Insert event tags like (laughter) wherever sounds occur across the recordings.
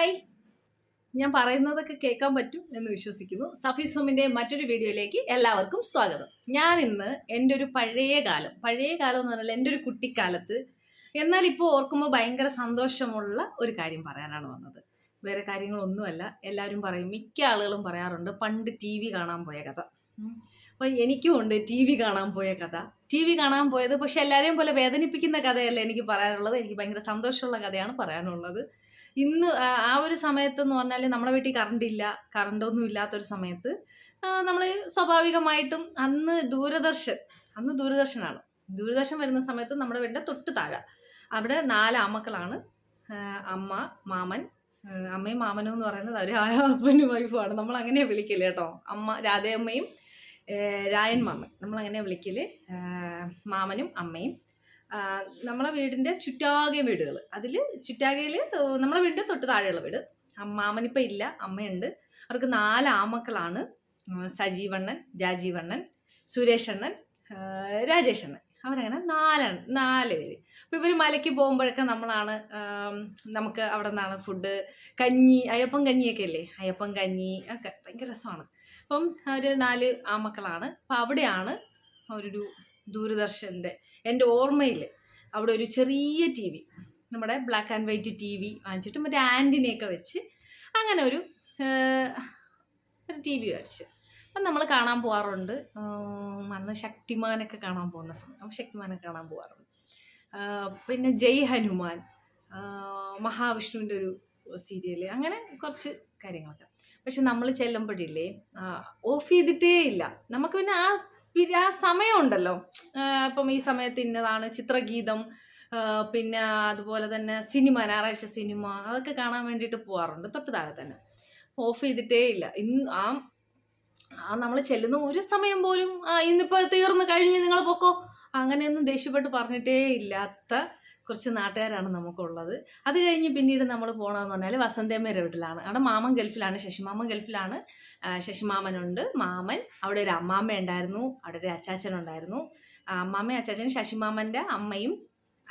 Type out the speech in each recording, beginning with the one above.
Hi. ഞാൻ പറയുന്നതൊക്കെ കേൾക്കാൻ പറ്റും എന്ന് വിശ്വസിക്കുന്നു. സഫി സോമിന്റെ മറ്റൊരു വീഡിയോയിലേക്ക് എല്ലാവർക്കും സ്വാഗതം. ഞാൻ ഇന്ന് എന്റെ ഒരു പഴയ കാലം പഴയ കാലം എന്ന് പറഞ്ഞാൽ എന്റെ ഒരു കുട്ടിക്കാലത്ത് എന്നാൽ ഇപ്പോൾ ഓർക്കുമ്പോൾ ഭയങ്കര സന്തോഷമുള്ള ഒരു കാര്യം പറയാനാണ് വന്നത്. വേറെ കാര്യങ്ങളൊന്നുമല്ല എല്ലാവരും പറയും മിക്ക ആളുകളും പറയാറുണ്ട് പണ്ട് ടി വി കാണാൻ പോയ കഥ. അപ്പം എനിക്കും ഉണ്ട് ടി വി കാണാൻ പോയ കഥ. ടി വി കാണാൻ പോയത് പക്ഷെ എല്ലാവരെയും പോലെ വേദനിപ്പിക്കുന്ന കഥയല്ല എനിക്ക് പറയാനുള്ളത്. എനിക്ക് ഭയങ്കര സന്തോഷമുള്ള കഥയാണ് പറയാനുള്ളത്. ഇന്ന് ആ ഒരു സമയത്ത് എന്ന് പറഞ്ഞാൽ നമ്മളെ വീട്ടിൽ കറണ്ട് ഇല്ല കറണ്ടൊന്നും ഇല്ലാത്തൊരു സമയത്ത് നമ്മൾ സ്വാഭാവികമായിട്ടും അന്ന് ദൂരദർശൻ അന്ന് ദൂരദർശനാണ്. ദൂരദർശൻ വരുന്ന സമയത്ത് നമ്മുടെ വീടിന്റെ തൊട്ട് താഴെ. അവിടെ നാല് ആമക്കളാണ്. അമ്മ മാമൻ അമ്മയും മാമനും എന്ന് പറയുന്നത് അവർ ആ ഹസ്ബൻഡും വൈഫുമാണ് നമ്മൾ അങ്ങനെ വിളിക്കില്ല കേട്ടോ. അമ്മ രാധയമ്മയും രായൻ മാമൻ. നമ്മൾ അങ്ങനെ വിളിക്കൽ മാമനും അമ്മയും. നമ്മളെ വീടിന്റെ ചുറ്റാകെ വീടുകൾ അതിൽ ചുറ്റാകയിൽ നമ്മളെ വീടിന്റെ തൊട്ട് താഴെയുള്ള വീട്. അമ്മാമനിപ്പം ഇല്ല അമ്മയുണ്ട്. അവർക്ക് നാല് ആമക്കളാണ് സജീവണ്ണൻ രാജീവണ്ണൻ സുരേഷണ്ണൻ രാജേഷണ്ണൻ. അവരങ്ങനെ നാലാണ് നാല് പേര്. അപ്പോൾ ഇവർ മലയ്ക്ക് പോകുമ്പോഴൊക്കെ നമ്മളാണ് നമുക്ക് അവിടെ നിന്നാണ് ഫുഡ്. കഞ്ഞി അയ്യപ്പം കഞ്ഞിയൊക്കെ അല്ലേ അയ്യപ്പം കഞ്ഞി ഒക്കെ ഭയങ്കര രസമാണ്. അപ്പം അവർ നാല് ആമക്കളാണ് അപ്പം അവിടെയാണ് ഒരു ദൂരദർശന്റെ എന്റെ ഓർമ്മയിൽ അവിടെ ഒരു ചെറിയ ടി വി നമ്മുടെ black and white T V വാങ്ങിച്ചിട്ട് മറ്റേ ആന്റിനെയൊക്കെ വെച്ച് അങ്ങനെ ഒരു ഒരു ടി വി വരച്ച്. അപ്പം നമ്മൾ കാണാൻ പോകാറുണ്ട് അന്ന് ശക്തിമാനൊക്കെ കാണാൻ പോകുന്ന സമയം. ശക്തിമാനൊക്കെ കാണാൻ പോകാറുണ്ട് പിന്നെ ജയ് ഹനുമാൻ മഹാവിഷ്ണുവിന്റെ ഒരു സീരിയൽ അങ്ങനെ കുറച്ച് കാര്യങ്ങളൊക്കെ. പക്ഷെ നമ്മൾ ചെല്ലുമ്പോഴില്ലേ ഓഫ് ചെയ്തിട്ടേ ഇല്ല. നമുക്ക് പിന്നെ ആ പിരി- ആ സമയമുണ്ടല്ലോ. ഇപ്പം ഈ സമയത്ത് ഇന്നതാണ് ചിത്രഗീതം പിന്നെ അതുപോലെ തന്നെ സിനിമ ഞായറാഴ്ച സിനിമ അതൊക്കെ കാണാൻ വേണ്ടിയിട്ട് പോകാറുണ്ട് തൊട്ട് താഴെ തന്നെ. ഓഫ് ചെയ്തിട്ടേ ഇല്ല. ഇന്ന് ആ ആ നമ്മൾ ചെല്ലുന്ന ഒരു സമയം പോലും ആ ഇന്നിപ്പോൾ തീർന്ന് കഴിഞ്ഞ് നിങ്ങൾ പൊക്കോ? അങ്ങനെയൊന്നും ദേഷ്യപ്പെട്ട് പറഞ്ഞിട്ടേ ഇല്ലാത്ത കുറച്ച് നാട്ടുകാരാണ് നമുക്കുള്ളത്. അത് കഴിഞ്ഞ് പിന്നീട് നമ്മൾ പോകണമെന്ന് പറഞ്ഞാൽ വസന്തേമ്മയുടെ വീട്ടിലാണ്. അവിടെ മാമൻ ഗൾഫിലാണ് ശശിമാമൻ ഗൾഫിലാണ്. ശശിമാമനുണ്ട് മാമൻ. അവിടെ ഒരു അമ്മാമ്മ ഉണ്ടായിരുന്നു അവിടെ ഒരു ആ അമ്മാമ്മയും അച്ചാച്ചനും ശശിമാമന്റെ അമ്മയും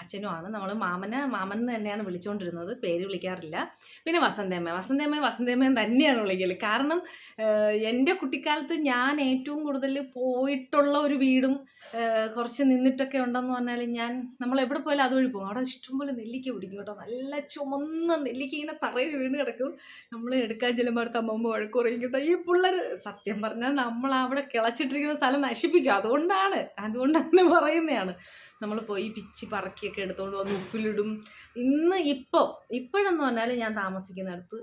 അച്ഛനുമാണ്. നമ്മൾ മാമനെ മാമൻ എന്ന് തന്നെയാണ് വിളിച്ചുകൊണ്ടിരുന്നത് പേര് വിളിക്കാറില്ല. പിന്നെ വസന്തേമ്മ വസന്തേമ്മ വസന്തേമ്മയും തന്നെയാണ് വിളിക്കൽ. കാരണം എന്റെ കുട്ടിക്കാലത്ത് ഞാൻ ഏറ്റവും കൂടുതൽ പോയിട്ടുള്ള ഒരു വീടും കുറച്ച് നിന്നിട്ടൊക്കെ ഉണ്ടെന്ന് പറഞ്ഞാൽ ഞാൻ നമ്മൾ എവിടെ പോയാലും അതുവഴി പോകും. അവിടെ ഇഷ്ടംപോലെ നെല്ലിക്ക പിടിക്കും കേട്ടോ. നല്ല ചുമന്ന നെല്ലിക്ക ഇങ്ങനെ തറയിൽ വീണ് കിടക്കും. നമ്മൾ എടുക്കാൻ ചെല്ലുമ്പോൾ അടുത്ത് അമ്മമ്മ വഴക്ക് പറയും കേട്ടോ. ഈ പിള്ളേർ സത്യം പറഞ്ഞാൽ നമ്മൾ അവിടെ കിളച്ചിട്ടിരിക്കുന്ന സ്ഥലം നശിപ്പിക്കും. അതുകൊണ്ടാണ് അതുകൊണ്ടാണ് പറയുന്നതാണ്. നമ്മൾ പോയി പിച്ചി പറക്കിയൊക്കെ എടുത്തുകൊണ്ട് വന്ന് ഉപ്പിലിടും. ഇന്ന് ഇപ്പോൾ ഇപ്പോഴെന്ന് പറഞ്ഞാൽ ഞാൻ താമസിക്കുന്നിടത്ത്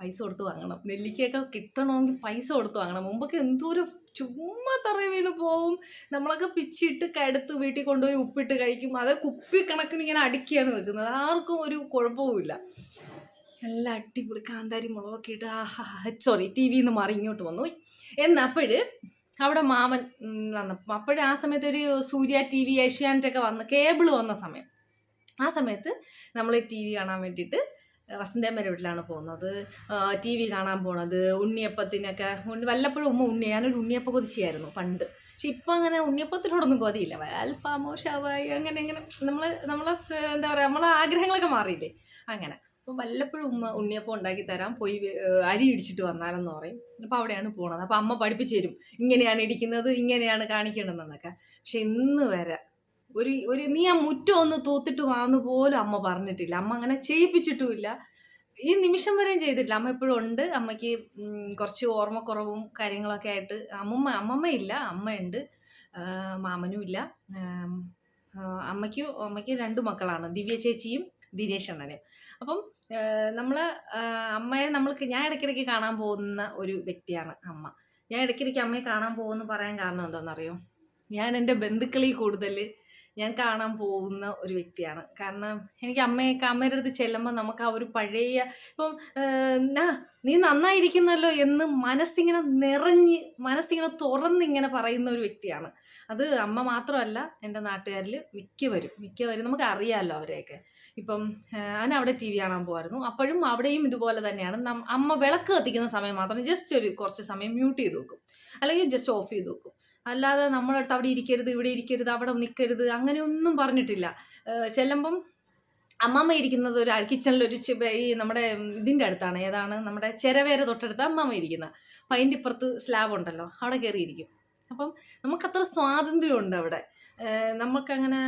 പൈസ കൊടുത്ത് വാങ്ങണം. നെല്ലിക്കയൊക്കെ കിട്ടണമെങ്കിൽ പൈസ കൊടുത്ത് വാങ്ങണം. മുമ്പൊക്കെ എന്തോരം ചുമ്മാ തറ വീണ് പോവും. നമ്മളൊക്കെ പിച്ചിട്ട് കടുത്ത് വീട്ടിൽ കൊണ്ടുപോയി ഉപ്പിട്ട് കഴിക്കും. അത് കുപ്പി കണക്കിന് ഇങ്ങനെ അടുക്കിയാണ് വെക്കുന്നത്. ആർക്കും ഒരു കുഴപ്പവുമില്ല. നല്ല അടിപൊളി കാന്താരി മുളകൊക്കെ ഇട്ട് ആ സോറി ടി വിന്ന് മാറി ഇങ്ങോട്ട് വന്നു. എന്നപ്പോൾ അവിടെ മാമൻ വന്നപ്പോൾ അപ്പോഴേ ആ സമയത്ത് ഒരു സൂര്യ ടി വി ഏഷ്യാനെറ്റൊക്കെ വന്ന് കേബിൾ വന്ന സമയം. ആ സമയത്ത് നമ്മൾ ടി വി കാണാൻ വേണ്ടിയിട്ട് വസന്തേമ്മയുടെ വീട്ടിലാണ് പോകുന്നത്. ടി വി കാണാൻ പോണത് ഉണ്ണിയപ്പത്തിനൊക്കെ ഉണ്ണി വല്ലപ്പോഴും ഉമ്മ ഉണ്ണി ഞാനൊരു ഉണ്ണിയപ്പ കൊതിച്ചായിരുന്നു പണ്ട്. പക്ഷെ ഇപ്പം അങ്ങനെ ഉണ്ണിയപ്പത്തിനോടൊന്നും കൊതിയില്ല. അൽഫാമോ ഷവായി അങ്ങനെ അങ്ങനെ നമ്മൾ നമ്മളെ എന്താ പറയുക നമ്മളെ ആഗ്രഹങ്ങളൊക്കെ മാറിയില്ലേ? അങ്ങനെ. അപ്പോൾ വല്ലപ്പോഴും ഉമ്മ ഉണ്ണിയപ്പം ഉണ്ടാക്കി തരാം പോയി അരി ഇടിച്ചിട്ട് വന്നാലെന്ന് പറയും. അപ്പോൾ അവിടെയാണ് പോണത്. അപ്പോൾ അമ്മ പഠിപ്പിച്ചു തരും. ഇങ്ങനെയാണ് ഇടിക്കുന്നത് ഇങ്ങനെയാണ് കാണിക്കേണ്ടതെന്നൊക്കെ. പക്ഷെ ഇന്ന് വരെ ഒരു ഒരു നീ ആ മുറ്റം ഒന്ന് തൂത്തിട്ട് വാന്ന് പോലും അമ്മ പറഞ്ഞിട്ടില്ല. അമ്മ അങ്ങനെ ചെയ്യിപ്പിച്ചിട്ടുമില്ല. ഈ നിമിഷം വരെയും ചെയ്തിട്ടില്ല. അമ്മ എപ്പോഴും ഉണ്ട്. അമ്മയ്ക്ക് കുറച്ച് ഓർമ്മക്കുറവും കാര്യങ്ങളൊക്കെ ആയിട്ട് അമ്മമ്മ അമ്മമ്മ ഇല്ല അമ്മയുണ്ട് മാമനും ഇല്ല. അമ്മയ്ക്ക് അമ്മയ്ക്ക് രണ്ട് മക്കളാണ്. ദിവ്യ ചേച്ചിയും ദിനേശ് അണ്ണനും. അപ്പം നമ്മൾ അമ്മയെ നമ്മൾക്ക് ഞാൻ ഇടയ്ക്കിടയ്ക്ക് കാണാൻ പോകുന്ന ഒരു വ്യക്തിയാണ് അമ്മ. ഞാൻ ഇടയ്ക്കിടയ്ക്ക് അമ്മയെ കാണാൻ പോകുമെന്ന് പറയാൻ കാരണം എന്താണെന്നറിയോ? ഞാൻ എന്റെ ബന്ധുക്കളിൽ കൂടുതൽ ഞാൻ കാണാൻ പോകുന്ന ഒരു വ്യക്തിയാണ്. കാരണം എനിക്ക് അമ്മയൊക്കെ അമ്മയുടെ അടുത്ത് ചെല്ലുമ്പോൾ നമുക്ക് ആ ഒരു പഴയ ഇപ്പം നീ നന്നായിരിക്കുന്നല്ലോ എന്ന് മനസ്സിങ്ങനെ നിറഞ്ഞ് മനസ്സിങ്ങനെ തുറന്നിങ്ങനെ പറയുന്ന ഒരു വ്യക്തിയാണ്. അത് അമ്മ മാത്രമല്ല എന്റെ നാട്ടുകാരിൽ മിക്കവരും മിക്കവരും നമുക്ക് അറിയാമല്ലോ അവരെയൊക്കെ. ഇപ്പം ഞാൻ അവിടെ ടി വി കാണാൻ പോകുമായിരുന്നു അപ്പോഴും അവിടെയും ഇതുപോലെ തന്നെയാണ്. അമ്മ വിളക്ക് കത്തിക്കുന്ന സമയം മാത്രം ജസ്റ്റ് ഒരു കുറച്ച് സമയം മ്യൂട്ട് ചെയ്ത് വെക്കും. അല്ലെങ്കിൽ ജസ്റ്റ് ഓഫ് ചെയ്ത് വെക്കും. അല്ലാതെ നമ്മളടുത്ത് അവിടെ ഇരിക്കരുത് ഇവിടെ ഇരിക്കരുത് അവിടെ നിൽക്കരുത് അങ്ങനെയൊന്നും പറഞ്ഞിട്ടില്ല. ചെല്ലുമ്പം അമ്മമ്മ ഇരിക്കുന്നത് ഒരു കിച്ചണിൽ ഒരു ഈ നമ്മുടെ ഇതിന്റെ അടുത്താണ്. ഏതാണ്? നമ്മുടെ ചെരവേര തൊട്ടടുത്ത് അമ്മമ്മ ഇരിക്കുന്നത് അപ്പം അതിന്റെ ഇപ്പുറത്ത് സ്ലാബ് ഉണ്ടല്ലോ അവിടെ കയറിയിരിക്കും അപ്പം നമുക്കത്ര സ്വാതന്ത്ര്യമുണ്ട് അവിടെ. നമുക്കങ്ങനെ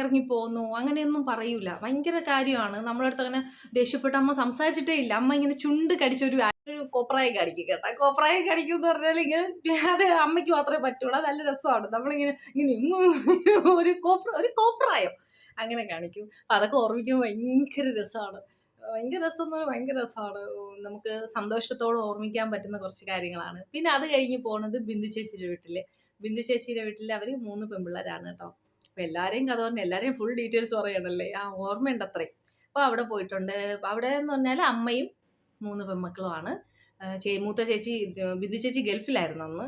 ഏഹ് ഇറങ്ങിപ്പോകുന്നു അങ്ങനെയൊന്നും പറയൂല. ഭയങ്കര കാര്യമാണ്. നമ്മളടുത്ത് അങ്ങനെ ദേഷ്യപ്പെട്ട് അമ്മ സംസാരിച്ചിട്ടേ ഇല്ല. അമ്മ ഇങ്ങനെ ചുണ്ട് കടിച്ചൊരു ഒരു കോപ്രായം കേട്ടോ. കോപ്രായം കാണിക്കും എന്ന് പറഞ്ഞാൽ ഇങ്ങനെ അതെ അമ്മയ്ക്ക് മാത്രമേ പറ്റുള്ളൂ. അത് നല്ല രസമാണ്. നമ്മളിങ്ങനെ ഇങ്ങനെ ഒരു കോപ്ര ഒരു കോപ്രായം അങ്ങനെ കാണിക്കും. അതൊക്കെ ഓർമ്മിക്കുമ്പോൾ ഭയങ്കര രസമാണ്. ഭയങ്കര രസം എന്ന് പറഞ്ഞാൽ ഭയങ്കര രസമാണ്. നമുക്ക് സന്തോഷത്തോടെ ഓർമ്മിക്കാൻ പറ്റുന്ന കുറച്ച് കാര്യങ്ങളാണ്. പിന്നെ അത് കഴിഞ്ഞ് പോണത് ബിന്ദു ചേച്ചിയുടെ വീട്ടിൽ ബിന്ദു ചേച്ചിയുടെ വീട്ടിൽ അവർ മൂന്ന് പെൺപിള്ളേരാണ് കേട്ടോ. അപ്പോൾ എല്ലാവരെയും കഥ പറഞ്ഞ് എല്ലാവരെയും ഫുൾ ഡീറ്റെയിൽസ് പറയണല്ലേ? ആ ഓർമ്മയുണ്ട് അത്രയും അപ്പോൾ അവിടെ പോയിട്ടുണ്ട്. അപ്പൊ അവിടെ എന്ന് പറഞ്ഞാൽ അമ്മയും മൂന്ന് പെൺമക്കളുമാണ്. ചേ മൂത്ത ചേച്ചി ബിന്ദു ചേച്ചി ഗൾഫിലായിരുന്നു അന്ന്.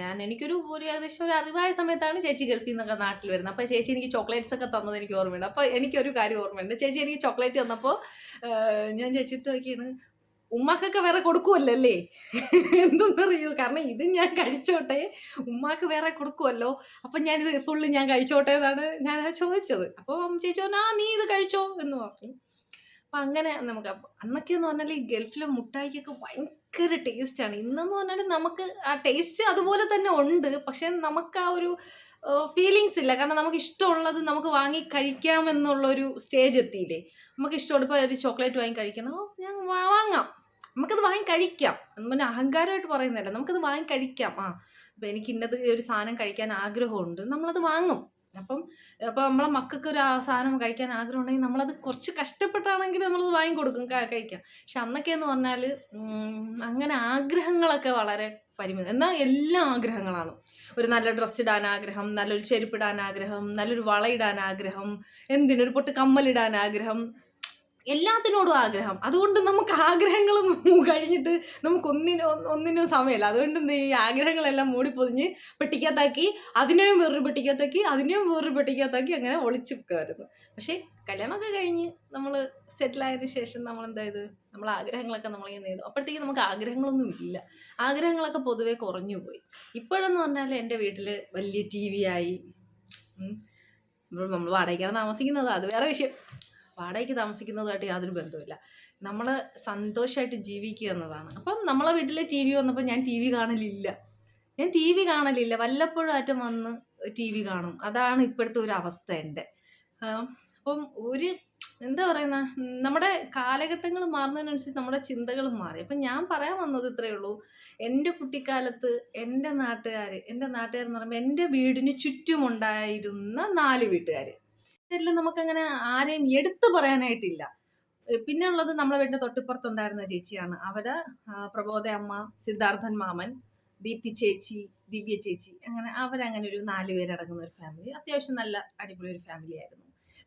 ഞാൻ എനിക്കൊരു ഒരു ഏകദേശം ഒരു അറിവായ സമയത്താണ് ചേച്ചി ഗൾഫിൽ നിന്നൊക്കെ നാട്ടിൽ വരുന്നത്. അപ്പോൾ ചേച്ചി എനിക്ക് ചോക്ലേറ്റ്സ് ഒക്കെ തന്നത് എനിക്ക് ഓർമ്മയുണ്ട്. അപ്പോൾ എനിക്കൊരു കാര്യം ഓർമ്മയുണ്ട്. ചേച്ചി എനിക്ക് ചോക്ലേറ്റ് തന്നപ്പോൾ ഞാൻ ചേച്ചിട്ട് നോക്കിയാണ് ഉമ്മാക്കൊക്കെ വേറെ കൊടുക്കുമല്ലേ എന്തെന്നറിയോ? കാരണം ഇത് ഞാൻ കഴിച്ചോട്ടെ ഉമ്മാക്ക് വേറെ കൊടുക്കുമല്ലോ അപ്പം ഞാനിത് ഫുള്ള് ഞാൻ കഴിച്ചോട്ടെ എന്നാണ് ഞാൻ ചോദിച്ചത്. അപ്പോൾ ചേച്ചി ആ നീ ഇത് കഴിച്ചോ എന്ന് പറഞ്ഞു. അപ്പം അങ്ങനെ നമുക്ക് അന്നൊക്കെ എന്ന് പറഞ്ഞാൽ ഈ ഗൾഫിലെ മുട്ടായിക്കൊക്കെ ഭയങ്കര ടേസ്റ്റാണ് ഇന്നെന്ന് പറഞ്ഞാൽ നമുക്ക് ആ ടേസ്റ്റ് അതുപോലെ തന്നെ ഉണ്ട്. പക്ഷെ നമുക്ക് ആ ഒരു ഫീലിങ്സ് ഇല്ല. കാരണം നമുക്ക് ഇഷ്ടമുള്ളത് നമുക്ക് വാങ്ങി കഴിക്കാമെന്നുള്ളൊരു സ്റ്റേജ് എത്തിയില്ലേ? നമുക്ക് ഇഷ്ടമുള്ള ഇപ്പോൾ ഒരു ചോക്ലേറ്റ് വാങ്ങി കഴിക്കണം. ഞാൻ വാങ്ങാം. നമുക്കത് വാങ്ങി കഴിക്കാം. പറഞ്ഞാൽ അഹങ്കാരമായിട്ട് പറയുന്നില്ല നമുക്കത് വാങ്ങി കഴിക്കാം. ആ അപ്പം എനിക്ക് ഇന്നത് ഒരു സാധനം കഴിക്കാൻ ആഗ്രഹമുണ്ട്. നമ്മളത് വാങ്ങും. അപ്പം അപ്പോൾ നമ്മളെ മക്കൾക്ക് ഒരു സാധനം കഴിക്കാൻ ആഗ്രഹം ഉണ്ടെങ്കിൽ നമ്മളത് കുറച്ച് കഷ്ടപ്പെട്ടാണെങ്കിൽ നമ്മളത് വാങ്ങി കൊടുക്കും കഴിക്കാം. പക്ഷെ അന്നൊക്കെ എന്ന് പറഞ്ഞാൽ അങ്ങനെ ആഗ്രഹങ്ങളൊക്കെ വളരെ പരിമിതം. എന്നാൽ എല്ലാ ആഗ്രഹങ്ങളാണ്. ഒരു നല്ല ഡ്രസ്സ് ഇടാൻ ആഗ്രഹം നല്ലൊരു ചെരുപ്പിടാൻ ആഗ്രഹം നല്ലൊരു വള ഇടാൻ ആഗ്രഹം എന്തിനൊരു പൊട്ട് കമ്മലിടാൻ ആഗ്രഹം എല്ലാത്തിനോടും ആഗ്രഹം. അതുകൊണ്ട് നമുക്ക് ആഗ്രഹങ്ങൾ (laughs) കഴിഞ്ഞിട്ട് നമുക്ക് ഒന്നിനും ഒന്നിനും സമയമില്ല. അതുകൊണ്ട് ഈ ആഗ്രഹങ്ങളെല്ലാം മൂടിപ്പൊതിഞ്ഞ് പെട്ടിക്കകത്താക്കി അതിനെയും വേറൊരു പെട്ടിക്കകത്താക്കി അതിനെയും വേറൊരു പെട്ടിക്കകത്താക്കി അങ്ങനെ ഒളിച്ചു വെക്കുമായിരുന്നു പക്ഷേ കല്യാണമൊക്കെ കഴിഞ്ഞ് നമ്മൾ സെറ്റിലായതിനു ശേഷം നമ്മൾ എന്താ ഇത് നമ്മൾ ആഗ്രഹങ്ങളൊക്കെ നമ്മളിങ്ങനെ നേടും. അപ്പോഴത്തേക്ക് നമുക്ക് ആഗ്രഹങ്ങളൊന്നും ഇല്ല. ആഗ്രഹങ്ങളൊക്കെ പൊതുവെ കുറഞ്ഞു പോയി. ഇപ്പോഴെന്ന് പറഞ്ഞാൽ എന്റെ വീട്ടിൽ വലിയ ടി വി ആയി. നമ്മൾ വാടകയ്ക്കാണ് താമസിക്കുന്നത്. അത് വേറെ വിഷയം. വാടകയ്ക്ക് താമസിക്കുന്നതുമായിട്ട് യാതൊരു ബന്ധവുമില്ല. നമ്മൾ സന്തോഷമായിട്ട് ജീവിക്കുക എന്നതാണ്. അപ്പം നമ്മളെ വീട്ടിൽ ടി വി വന്നപ്പോൾ ഞാൻ ടി വി കാണലില്ല. ഞാൻ ടി വി കാണലില്ല. വല്ലപ്പോഴും ആറ്റം വന്ന് ടി വി കാണും. അതാണ് ഇപ്പോഴത്തെ ഒരു അവസ്ഥ എന്റെ. അപ്പം ഒരു എന്താ പറയുന്ന? നമ്മുടെ കാലഘട്ടങ്ങൾ മാറുന്നതിനനുസരിച്ച് നമ്മുടെ ചിന്തകളും മാറി. അപ്പം ഞാൻ പറയാൻ വന്നത് ഇത്രയേ ഉള്ളൂ. എന്റെ കുട്ടിക്കാലത്ത് എന്റെ നാട്ടുകാർ എന്റെ നാട്ടുകാർ എന്ന് പറയുമ്പോൾ എന്റെ വീടിന് ചുറ്റുമുണ്ടായിരുന്ന നാല് വീട്ടുകാർ ഇതിൽ നമുക്കങ്ങനെ ആരെയും എടുത്തു പറയാനായിട്ടില്ല. പിന്നെ ഉള്ളത് നമ്മളെ വീടിന്റെ തൊട്ടിപ്പുറത്തുണ്ടായിരുന്ന ചേച്ചിയാണ്. അവർ പ്രബോധ അമ്മ സിദ്ധാർത്ഥൻ മാമൻ ദീപ്തി ചേച്ചി ദിവ്യ ചേച്ചി അങ്ങനെ അവരങ്ങനെ ഒരു നാല് പേരടങ്ങുന്ന ഒരു ഫാമിലി അത്യാവശ്യം നല്ല അടിപൊളി ഒരു ഫാമിലി ആയിരുന്നു.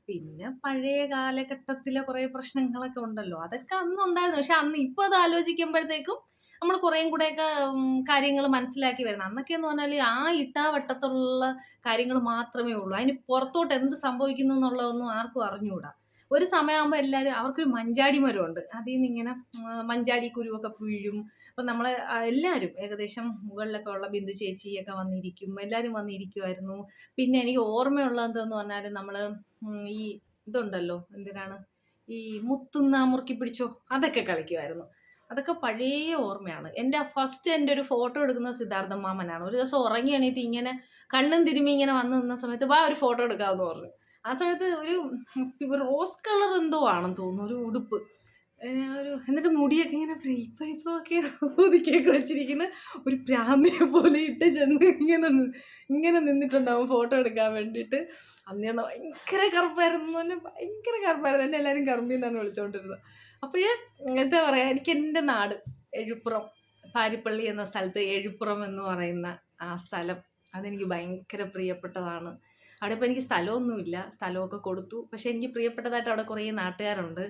പിന്നെ പഴയ കാലഘട്ടത്തിലെ കുറേ പ്രശ്നങ്ങളൊക്കെ ഉണ്ടല്ലോ. അതൊക്കെ അന്ന് ഉണ്ടായിരുന്നു പക്ഷെ അന്ന് ഇപ്പോൾ അത് ആലോചിക്കുമ്പോഴത്തേക്കും നമ്മൾ കുറേയും കൂടെയൊക്കെ കാര്യങ്ങൾ മനസ്സിലാക്കി വരുന്നത്. അന്നൊക്കെ എന്ന് പറഞ്ഞാൽ ആ ഇട്ടാവട്ടത്തുള്ള കാര്യങ്ങൾ മാത്രമേ ഉള്ളൂ. അതിന് പുറത്തോട്ട് എന്ത് സംഭവിക്കുന്നു എന്നുള്ളതൊന്നും ആർക്കും അറിഞ്ഞുകൂടാ. ഒരു സമയമാകുമ്പോൾ എല്ലാവരും അവർക്കൊരു മഞ്ചാടി മരമുണ്ട്. അതിൽ നിന്ന് ഇങ്ങനെ മഞ്ചാടി കുരുവൊക്കെ വീഴും. അപ്പം നമ്മളെ എല്ലാവരും ഏകദേശം മുകളിലൊക്കെ ഉള്ള ബിന്ദു ചേച്ചിയൊക്കെ വന്നിരിക്കും. എല്ലാവരും വന്നിരിക്കുമായിരുന്നു പിന്നെ എനിക്ക് ഓർമ്മയുള്ള എന്തെന്ന് പറഞ്ഞാൽ നമ്മൾ ഈ ഇതുണ്ടല്ലോ എന്തിനാണ്? ഈ മുത്തുന്ന മുറുക്കി പിടിച്ചോ അതൊക്കെ കളിക്കുമായിരുന്നു അതൊക്കെ പഴയ ഓർമ്മയാണ്. എന്റെ ഫസ്റ്റ് എന്റെ ഒരു ഫോട്ടോ എടുക്കുന്ന സിദ്ധാർത്ഥ മാമനാണ്. ഒരു ദിവസം ഉറങ്ങി എണീറ്റ് ഇങ്ങനെ കണ്ണും തിരുമ്മി ഇങ്ങനെ വന്ന് നിന്ന സമയത്ത് വാ ഒരു ഫോട്ടോ എടുക്കാമെന്ന് പറഞ്ഞു. ആ സമയത്ത് ഒരു റോസ് കളർ എന്തോ ആണെന്ന് തോന്നുന്നു ഒരു ഉടുപ്പ്. ഒരു എന്നിട്ട് മുടിയൊക്കെ ഇങ്ങനെ ഇപ്പോഴൊക്കെ ഒതുക്കിയൊക്കെ വെച്ചിരിക്കുന്ന ഒരു പ്രാന്തിയെ പോലെ ഇട്ട് ചെന്ന് ഇങ്ങനെ ഇങ്ങനെ നിന്നിട്ടുണ്ടാവും ഫോട്ടോ എടുക്കാൻ വേണ്ടിയിട്ട്. അന്ന് ഞാൻ ഭയങ്കര കറുപ്പായിരുന്നു. എന്നെ ഭയങ്കര കറുപ്പായിരുന്നു. എന്നെ എല്ലാവരും കറുമ്പിന്നാണ് വിളിച്ചുകൊണ്ടിരുന്നത് അപ്പോഴേ എന്താ പറയുക എനിക്ക് എന്റെ നാട് എഴുപ്പുറം പാരിപ്പള്ളി എന്ന സ്ഥലത്ത് എഴുപ്പുറം എന്ന് പറയുന്ന ആ സ്ഥലം അതെനിക്ക് ഭയങ്കര പ്രിയപ്പെട്ടതാണ്. അവിടെ ഇപ്പോൾ എനിക്ക് സ്ഥലമൊന്നുമില്ല സ്ഥലമൊക്കെ കൊടുത്തു. പക്ഷേ എനിക്ക് പ്രിയപ്പെട്ടതായിട്ട് അവിടെ കുറേ നാട്ടുകാരുണ്ട്.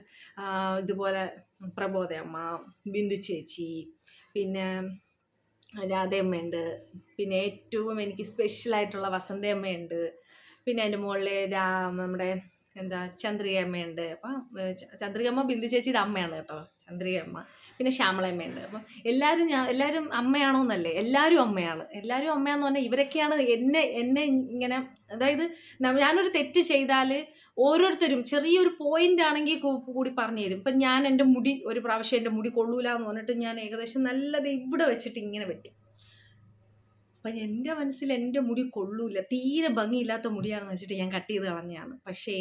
ഇതുപോലെ പ്രബോധയമ്മ ബിന്ദു ചേച്ചി പിന്നെ രാധയമ്മയുണ്ട്. പിന്നെ ഏറ്റവും എനിക്ക് സ്പെഷ്യലായിട്ടുള്ള വസന്തയമ്മയുണ്ട്. പിന്നെ അതിന്റെ മുകളിൽ രാ നമ്മുടെ എന്താ ചന്ദ്രികയമ്മയുണ്ട്. അപ്പം ചന്ദ്രികമ്മ ബിന്ദു ചേച്ചിയുടെ അമ്മയാണ് കേട്ടോ ചന്ദ്രികയമ്മ. പിന്നെ ശ്യാമളയമ്മയുണ്ട്. അപ്പം എല്ലാവരും ഞാൻ എല്ലാവരും അമ്മയാണോ എന്നല്ലേ? എല്ലാവരും അമ്മയാണ്. എല്ലാവരും അമ്മയാന്ന് പറഞ്ഞാൽ ഇവരൊക്കെയാണ് എന്നെ എന്നെ ഇങ്ങനെ അതായത് ഞാനൊരു തെറ്റ് ചെയ്താൽ ഓരോരുത്തരും ചെറിയൊരു പോയിന്റ് ആണെങ്കിൽ കൂടി പറഞ്ഞു തരും. ഇപ്പം ഞാൻ എന്റെ മുടി ഒരു പ്രാവശ്യം എന്റെ മുടി കൊള്ളൂല എന്ന് പറഞ്ഞിട്ട് ഞാൻ ഏകദേശം നല്ലത് ഇവിടെ വെച്ചിട്ട് ഇങ്ങനെ വെട്ടി. അപ്പം എന്റെ മനസ്സിൽ എന്റെ മുടി കൊള്ളൂല. തീരെ ഭംഗിയില്ലാത്ത മുടിയാണെന്ന് വെച്ചിട്ട് ഞാൻ കട്ട് ചെയ്ത് കളഞ്ഞതാണ്. പക്ഷേ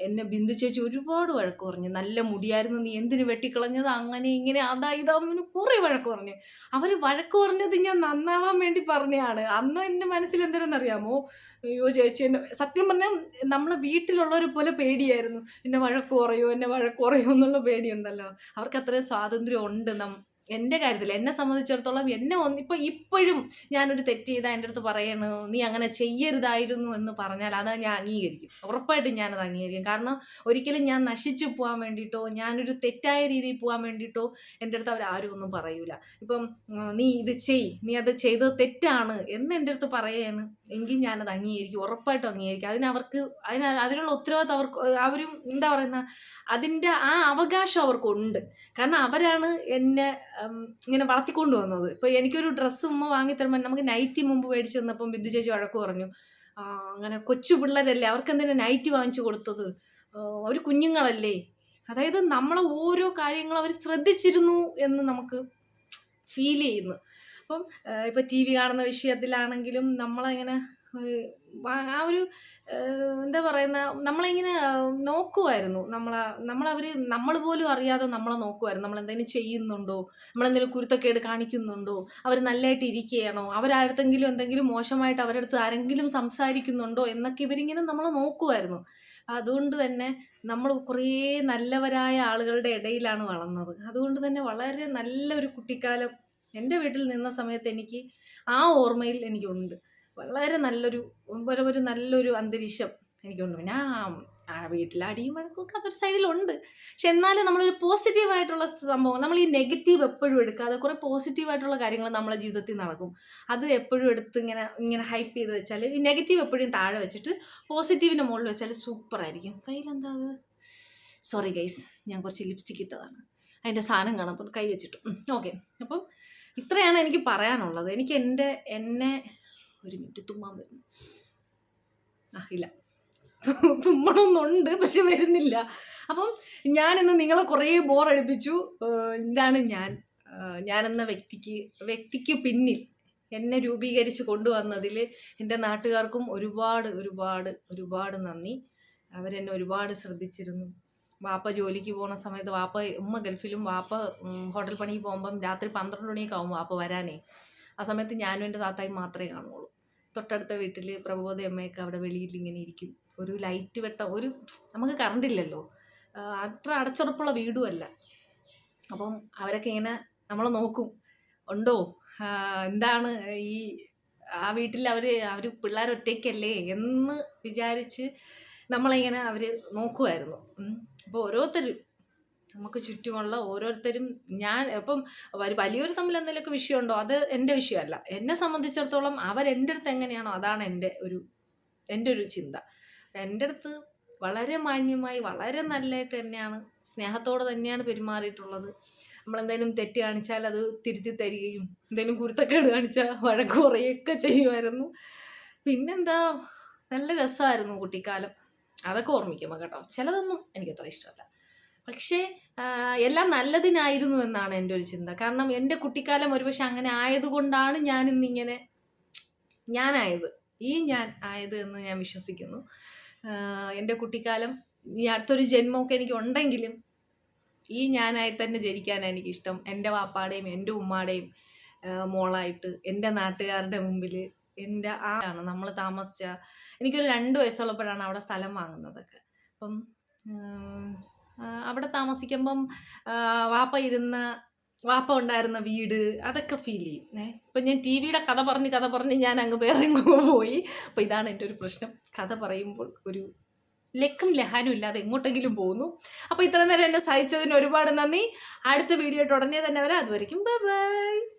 എന്നെ ബിന്ദു ചേച്ചി ഒരുപാട് വഴക്ക് പറഞ്ഞു. നല്ല മുടിയായിരുന്നു നീ എന്തിനു വെട്ടിക്കളഞ്ഞത്? അങ്ങനെ ഇങ്ങനെ അതാ ഇതാവുന്നു കുറേ വഴക്ക് പറഞ്ഞു. അവർ വഴക്ക് പറഞ്ഞത് ഞാൻ നന്നാവാൻ വേണ്ടി പറഞ്ഞതാണ് അന്ന് എന്റെ മനസ്സിൽ എന്തിനെന്നറിയാമോ അയ്യോ ചേച്ചി എന്നെ സത്യം പറഞ്ഞാൽ നമ്മളെ വീട്ടിലുള്ളവർ പോലെ പേടിയായിരുന്നു. എന്നെ വഴക്ക് കുറയോ എന്നെ വഴക്ക് കുറയോ എന്നുള്ള പേടിയുണ്ടല്ലോ. അവർക്ക് അത്രയും സ്വാതന്ത്ര്യം ഉണ്ട് നം എന്റെ കാര്യത്തിൽ എന്നെ സംബന്ധിച്ചിടത്തോളം എന്നെ ഒന്ന് ഇപ്പോൾ ഇപ്പോഴും ഞാനൊരു തെറ്റ് ചെയ്താൽ എന്റെ അടുത്ത് പറയണു നീ അങ്ങനെ ചെയ്യരുതായിരുന്നു എന്ന് പറഞ്ഞാൽ അത് ഞാൻ അംഗീകരിക്കും. ഉറപ്പായിട്ടും ഞാനത് അംഗീകരിക്കും. കാരണം ഒരിക്കലും ഞാൻ നശിച്ചു പോകാൻ വേണ്ടിയിട്ടോ ഞാനൊരു തെറ്റായ രീതിയിൽ പോകാൻ വേണ്ടിയിട്ടോ എന്റെ അടുത്ത് അവർ ആരും ഒന്നും പറയൂല. ഇപ്പം നീ ഇത് ചെയ് നീ അത് ചെയ്തത് തെറ്റാണ് എന്ന് എന്റെ അടുത്ത് പറയാണ് എങ്കിൽ ഞാനത് അംഗീകരിക്കും ഉറപ്പായിട്ടും അംഗീകരിക്കും. അതിനവർക്ക് അതിന് അതിനുള്ള ഉത്തരവാദിത്വം അവർക്ക് അവരും എന്താ പറയുന്ന അതിന്റെ ആ അവകാശം അവർക്കുണ്ട്. കാരണം അവരാണ് എന്നെ ഇങ്ങനെ വളർത്തിക്കൊണ്ട് വന്നത് ഇപ്പോൾ എനിക്കൊരു ഡ്രസ്സ് ഉമ്മ വാങ്ങിത്തരുമ്പോൾ നമുക്ക് നൈറ്റി മുമ്പ് മേടിച്ച് തന്നപ്പം ബിന്ദു ചേച്ചി വഴക്ക് പറഞ്ഞു അങ്ങനെ കൊച്ചു പിള്ളേരല്ലേ അവർക്ക് എന്തിനാ നൈറ്റി വാങ്ങിച്ചു കൊടുത്തത്? ഒരു കുഞ്ഞുങ്ങളല്ലേ. അതായത് നമ്മളെ ഓരോ കാര്യങ്ങളും അവർ ശ്രദ്ധിച്ചിരുന്നു എന്ന് നമുക്ക് ഫീൽ ചെയ്യുന്നു. അപ്പം ഇപ്പം ടി വി കാണുന്ന വിഷയത്തിലാണെങ്കിലും നമ്മളിങ്ങനെ ആ ഒരു എന്താ പറയുന്ന നമ്മളിങ്ങനെ നോക്കുമായിരുന്നു നമ്മളെ നമ്മളവർ നമ്മൾ പോലും അറിയാതെ നമ്മളെ നോക്കുമായിരുന്നു നമ്മൾ എന്തെങ്കിലും ചെയ്യുന്നുണ്ടോ? നമ്മളെന്തെങ്കിലും കുരുത്തക്കേട് കാണിക്കുന്നുണ്ടോ? അവർ നല്ലതായിട്ട് ഇരിക്കുകയാണോ അവരാരത്തെങ്കിലും എന്തെങ്കിലും മോശമായിട്ട് അവരുടെ അടുത്ത് ആരെങ്കിലും സംസാരിക്കുന്നുണ്ടോ? എന്നൊക്കെ ഇവരിങ്ങനെ നമ്മളെ നോക്കുമായിരുന്നു അതുകൊണ്ട് തന്നെ നമ്മൾ കുറേ നല്ലവരായ ആളുകളുടെ ഇടയിലാണ് വളർന്നത്. അതുകൊണ്ട് തന്നെ വളരെ നല്ലൊരു കുട്ടിക്കാലം എന്റെ വീട്ടിൽ നിന്ന സമയത്ത് എനിക്ക് ആ ഓർമ്മയിൽ എനിക്കുണ്ട്. വളരെ നല്ലൊരു ഒരു ഒരു നല്ലൊരു അന്തരീക്ഷം എനിക്കുണ്ട്. പിന്നെ ആ വീട്ടിൽ അടിയും വഴക്കൊക്കെ അതൊരു സൈഡിലുണ്ട് പക്ഷെ എന്നാലും നമ്മളൊരു പോസിറ്റീവായിട്ടുള്ള സംഭവം നമ്മൾ ഈ നെഗറ്റീവ് എപ്പോഴും എടുക്കാതെ കുറേ പോസിറ്റീവായിട്ടുള്ള കാര്യങ്ങൾ നമ്മളെ ജീവിതത്തിൽ നടക്കും. അത് എപ്പോഴും എടുത്ത് ഇങ്ങനെ ഇങ്ങനെ ഹൈപ്പ് ചെയ്ത് വെച്ചാൽ ഈ നെഗറ്റീവ് എപ്പോഴും താഴെ വെച്ചിട്ട് പോസിറ്റീവിന്റെ മുകളിൽ വെച്ചാൽ സൂപ്പറായിരിക്കും കയ്യിലെന്താ അത്? സോറി ഗൈസ് ഞാൻ കുറച്ച് ലിപ്സ്റ്റിക് ഇട്ടതാണ്. അതിന്റെ സാധനം കാണാത്തോണ്ട് കൈ വെച്ചിട്ടു. ഓക്കെ അപ്പം ഇത്രയാണ് എനിക്ക് പറയാനുള്ളത്. എനിക്ക് എന്റെ എന്നെ ഒരു മിനിറ്റ് തുമ്മാൻ വരുന്നു. ആ ഇല്ല. തുമ്മണമെന്നുണ്ട് പക്ഷെ വരുന്നില്ല. അപ്പം ഞാനിന്ന് നിങ്ങളെ കുറേ ബോറടിപ്പിച്ചു ഇതാണ് ഞാൻ. ഞാനെന്ന വ്യക്തിക്ക് വ്യക്തിക്ക് പിന്നിൽ എന്നെ രൂപീകരിച്ച് കൊണ്ടുവന്നതിൽ എന്റെ നാട്ടുകാർക്കും ഒരുപാട് ഒരുപാട് ഒരുപാട് നന്ദി. അവരെന്നെ ഒരുപാട് ശ്രദ്ധിച്ചിരുന്നു. വാപ്പ ജോലിക്ക് പോകുന്ന സമയത്ത് വാപ്പ ഉമ്മ ഗൾഫിലും വാപ്പ ഹോട്ടൽ പണിക്ക് പോകുമ്പം രാത്രി പന്ത്രണ്ട് മണിയൊക്കെ ആവും വാപ്പ വരാനേ. ആ സമയത്ത് ഞാനും എന്റെ താത്തായും മാത്രമേ കാണുള്ളൂ. തൊട്ടടുത്ത വീട്ടിൽ പ്രബോധ അമ്മയൊക്കെ അവിടെ വെളിയിൽ ഇങ്ങനെ ഇരിക്കും. ഒരു ലൈറ്റ് വെട്ടം ഒരു നമുക്ക് കറണ്ട് ഇല്ലല്ലോ. ആ, അത്ര അടച്ചുറപ്പുള്ള വീടുമല്ല അപ്പം അവരൊക്കെ ഇങ്ങനെ നമ്മളെ നോക്കും. ഉണ്ടോ? എന്താണ് ഈ ആ വീട്ടിൽ അവർ അവർ പിള്ളേർ ഒറ്റയ്ക്കല്ലേ എന്ന് വിചാരിച്ച് നമ്മളിങ്ങനെ അവർ നോക്കുമായിരുന്നു അപ്പോൾ ഓരോരുത്തരും നമുക്ക് ചുറ്റുമുള്ള ഓരോരുത്തരും ഞാൻ ഇപ്പം വലിയൊരു വലിയവർ തമ്മിൽ എന്തെങ്കിലുമൊക്കെ വിഷയമുണ്ടോ? അത് എന്റെ വിഷയമല്ല. എന്നെ സംബന്ധിച്ചിടത്തോളം അവരെന്റെ അടുത്ത് എങ്ങനെയാണോ അതാണ് എന്റെ ഒരു എന്റെ ഒരു ചിന്ത. എന്റെ അടുത്ത് വളരെ മാന്യമായി വളരെ നല്ലതായിട്ട് തന്നെയാണ് സ്നേഹത്തോടെ തന്നെയാണ് പെരുമാറിയിട്ടുള്ളത്. നമ്മളെന്തെങ്കിലും തെറ്റ് കാണിച്ചാൽ അത് തിരുത്തി തരികയും എന്തെങ്കിലും കുരുത്തക്കേട് കാണിച്ചാൽ വഴക്ക് കുറയുകയൊക്കെ ചെയ്യുമായിരുന്നു. പിന്നെന്താ നല്ല രസമായിരുന്നു കുട്ടിക്കാലം. അതൊക്കെ ഓർമ്മിക്കുമ്പോൾ കേട്ടോ. ചിലതൊന്നും എനിക്കത്ര ഇഷ്ടമല്ല. പക്ഷേ എല്ലാം നല്ലതിനായിരുന്നു എന്നാണ് എന്റെ ഒരു ചിന്ത. കാരണം എന്റെ കുട്ടിക്കാലം ഒരുപക്ഷെ അങ്ങനെ ആയതുകൊണ്ടാണ് ഞാൻ ഇന്നിങ്ങനെ ഞാനായത്. ഈ ഞാൻ ആയത് എന്ന് ഞാൻ വിശ്വസിക്കുന്നു. എന്റെ കുട്ടിക്കാലം ഈ അടുത്തൊരു ജന്മമൊക്കെ എനിക്ക് ഉണ്ടെങ്കിലും ഈ ഞാനായി തന്നെ ജനിക്കാനാണ് എനിക്കിഷ്ടം. എന്റെ വാപ്പാടെയും എന്റെ ഉമ്മാടെയും മോളായിട്ട് എന്റെ നാട്ടുകാരുടെ മുമ്പിൽ എന്റെ ആണ് നമ്മൾ താമസിച്ച എനിക്കൊരു രണ്ട് വയസ്സുള്ളപ്പോഴാണ് അവിടെ സ്ഥലം വാങ്ങുന്നതൊക്കെ. അപ്പം അവിടെ താമസിക്കുമ്പം വാപ്പ ഇരുന്ന വാപ്പ ഉണ്ടായിരുന്ന വീട് അതൊക്കെ ഫീൽ ചെയ്യും. ഏ ഇപ്പം ഞാൻ ടി വിയുടെ കഥ പറഞ്ഞ് കഥ പറഞ്ഞ് ഞാൻ അങ്ങ് വേറെ പോയി. അപ്പോൾ ഇതാണ് എന്റെ ഒരു പ്രശ്നം. കഥ പറയുമ്പോൾ ഒരു ലക്കും ലഹാനും ഇല്ലാതെ എങ്ങോട്ടെങ്കിലും പോകുന്നു അപ്പോൾ ഇത്ര നേരം എന്നെ സഹിച്ചതിന് ഒരുപാട് നന്ദി. അടുത്ത വീഡിയോ ഉടനെ തന്നെ വരാം. അതുവരെയും ബൈ ബൈ